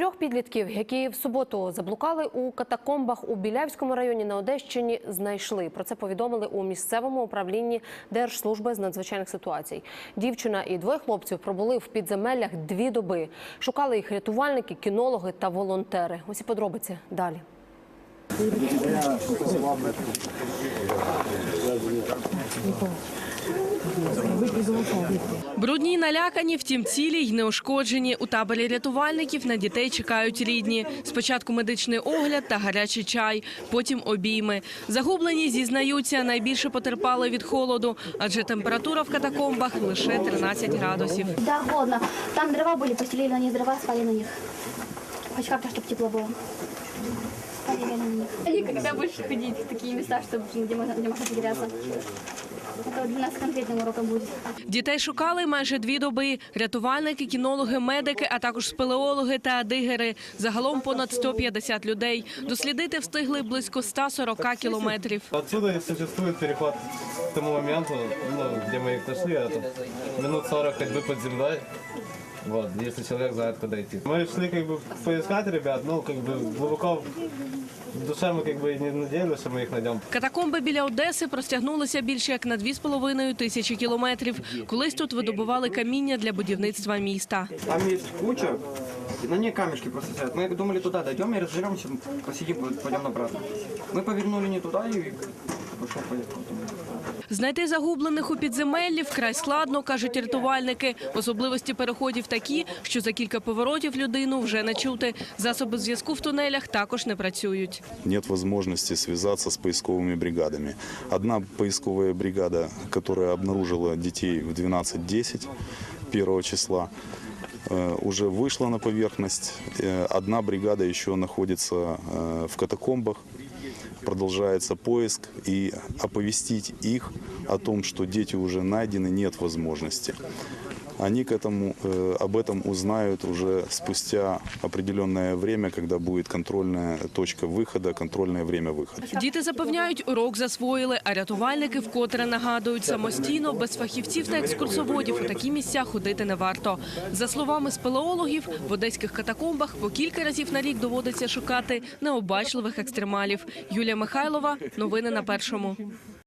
Трьох підлітків, які в суботу заблукали у катакомбах у Білявському районі на Одещині, знайшли. Про це повідомили у місцевому управлінні Держслужби з надзвичайних ситуацій. Дівчина і двоє хлопців пробули в підземеллях дві доби. Шукали їх рятувальники, кінологи та волонтери. Усі подробиці далі. Брудні й налякані, втім цілі й неушкоджені. У таборі рятувальників на дітей чекають рідні. Спочатку медичний огляд та гарячий чай, потім обійми. Загублені зізнаються, найбільше потерпали від холоду, адже температура в катакомбах лише 13 градусів. Да, холодно. Там дрова были, постелили на них дрова, спали на них. Хоть как-то, чтобы тепло было. Спали реально на них. Никогда больше ходить в такие места, чтобы, где, можно, где можно потеряться. Это для нас конкретным уроком будет. Дітей шукали майже дві доби. Рятувальники, кінологи, медики, а також спелеологи та дигери. Загалом понад 150 людей. Дослідити встигли близько 140 кілометрів. Отсюда и существует переход к тому моменту, ну, где мы их нашли, это минут 40 ходьбы под землей. Вот, если человек знает, куда идти. Мы шли как бы поискать ребят, ну, как бы глубоко в душе мы как бы и не надеялись, что мы их найдем. Катакомби біля Одеси простягнулися більше як на 2,5 тисячі кілометрів. Колись тут видобували каміння для будівництва міста. Там есть куча, и на ней камешки просто стоят. Мы думали туда дойдем и разберемся, посидим, пойдем обратно. Мы повернули не туда и пошел поехал. Знайти загублених у підземеллі вкрай складно, кажуть рятувальники. Особливості переходів такі, що за кілька поворотів людину вже не чути. Засоби зв'язку в тунелях також не працюють. нет возможности связаться с поисковыми бригадами. Одна поисковая бригада, которая обнаружила детей в 12.10 1 числа, э, уже вышла на поверхность. Э, Одна бригада еще находится э, в катакомбах. Продолжается поиск и оповестить их о том, что дети уже найдены, нет возможности Они к этому, э, об этом узнают уже спустя определенное время, когда будет контрольная точка выхода, контрольное время выхода. Діти запевняють, урок засвоїли, а рятувальники вкотре нагадують самостійно, без фахівців та екскурсоводів у такі місця ходити не варто. За словами спелеологів, в одеських катакомбах по кілька разів на рік доводиться шукати необачливих екстремалів. Юлія Михайлова, новини на першому.